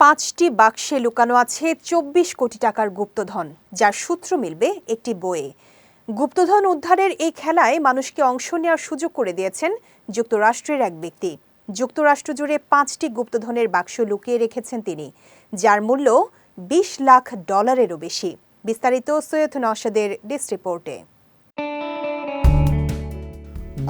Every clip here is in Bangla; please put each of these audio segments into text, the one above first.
পাঁচটি বাক্সে লুকানো আছে চব্বিশ কোটি টাকার গুপ্তধন, যার সূত্র মিলবে একটি বইয়ে। গুপ্তধন উদ্ধারের এই খেলায় মানুষকে অংশ নেওয়ার সুযোগ করে দিয়েছেন যুক্তরাষ্ট্রের এক ব্যক্তি। যুক্তরাষ্ট্র জুড়ে পাঁচটি গুপ্তধনের বাক্স লুকিয়ে রেখেছেন তিনি, যার মূল্য বিশ লাখ ডলারেরও বেশি। বিস্তারিত সৈয়দ নওশাদের ডিস্ক রিপোর্টে।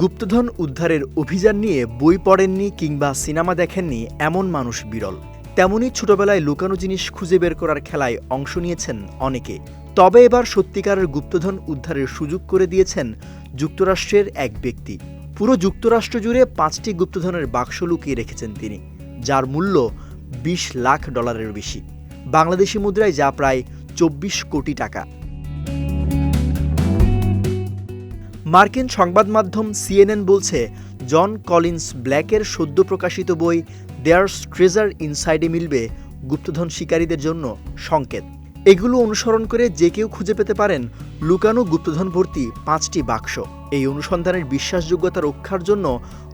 গুপ্তধন উদ্ধারের অভিযান নিয়ে বই পড়েননি কিংবা সিনেমা দেখেননি এমন মানুষ বিরল। তেমনই ছোটবেলায় লুকানো জিনিস খুঁজে বের করার খেলায় অংশ নিয়েছেন অনেকে। তবে এবার সত্যিকারের গুপ্তধন উদ্ধারের সুযোগ করে দিয়েছেন যুক্তরাষ্ট্রের এক ব্যক্তি। পুরো যুক্তরাষ্ট্র জুড়ে পাঁচটি গুপ্তধনের বাক্স লুকিয়ে রেখেছেন তিনি, যার মূল্য বিশ লাখ ডলারের বেশি। বাংলাদেশি মুদ্রায় যা প্রায় চব্বিশ কোটি টাকা। মার্কিন সংবাদ মাধ্যম সিএনএন বলছে, জন কলিন্স ব্ল্যাকের সদ্য প্রকাশিত বই দেয়ার্স ট্রেজার ইনসাইডে মিলবে গুপ্তধন শিকারীদের জন্য সংকেত। এগুলো অনুসরণ করে যে কেউ খুঁজে পেতে পারেন লুকানো গুপ্তধন ভর্তি পাঁচটি বাক্স। এই অনুসন্ধানের বিশ্বাসযোগ্যতা রক্ষার জন্য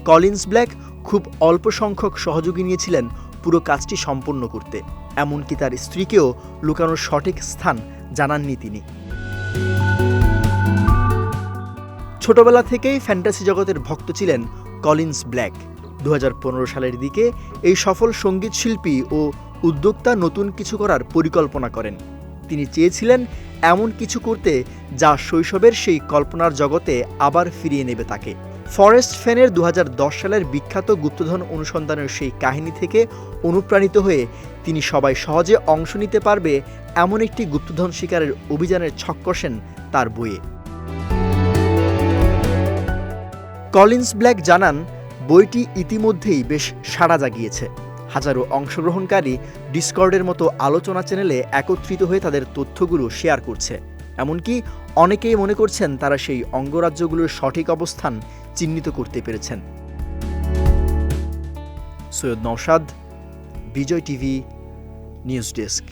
কলিন্স ব্ল্যাক খুব অল্প সংখ্যক সহযোগী নিয়েছিলেন পুরো কাজটি সম্পন্ন করতে। এমনকি তার স্ত্রীকেও লুকানোর সঠিক স্থান জানাননি তিনি। ছোটবেলা থেকেই ফ্যান্টাসি জগতের ভক্ত ছিলেন কলিন্স ব্ল্যাক। দু হাজার পনেরো সালের দিকে এই সফল সংগীত শিল্পী ও উদ্যোক্তা নতুন কিছু করার পরিকল্পনা করেন। তিনি চেয়েছিলেন এমন কিছু করতে যা শৈশবের সেই কল্পনার জগতে আবার ফিরিয়ে নেবে তাকে। ফরেস্ট ফ্যানের দু সালের বিখ্যাত গুপ্তধন অনুসন্ধানের সেই কাহিনী থেকে অনুপ্রাণিত হয়ে তিনি সবাই সহজে অংশ নিতে পারবে এমন একটি গুপ্তধন শিকারের অভিযানের ছক কষেন তার বইয়ে। কলিন্স ব্ল্যাক জানান বইটি ইতিমধ্যেই বেশ সাড়া জাগিয়েছে। হাজারো অংশগ্রহণকারী ডিসকর্ডের মতো আলোচনা চ্যানেলে একত্রিত হয়ে তাদের তথ্যগুলো শেয়ার করছে। এমনকি অনেকেই মনে করছেন তারা সেই অঙ্গরাজ্যগুলোর সঠিক অবস্থান চিহ্নিত করতে পেরেছেন। Syed Naushad, Bijoy TV, news desk.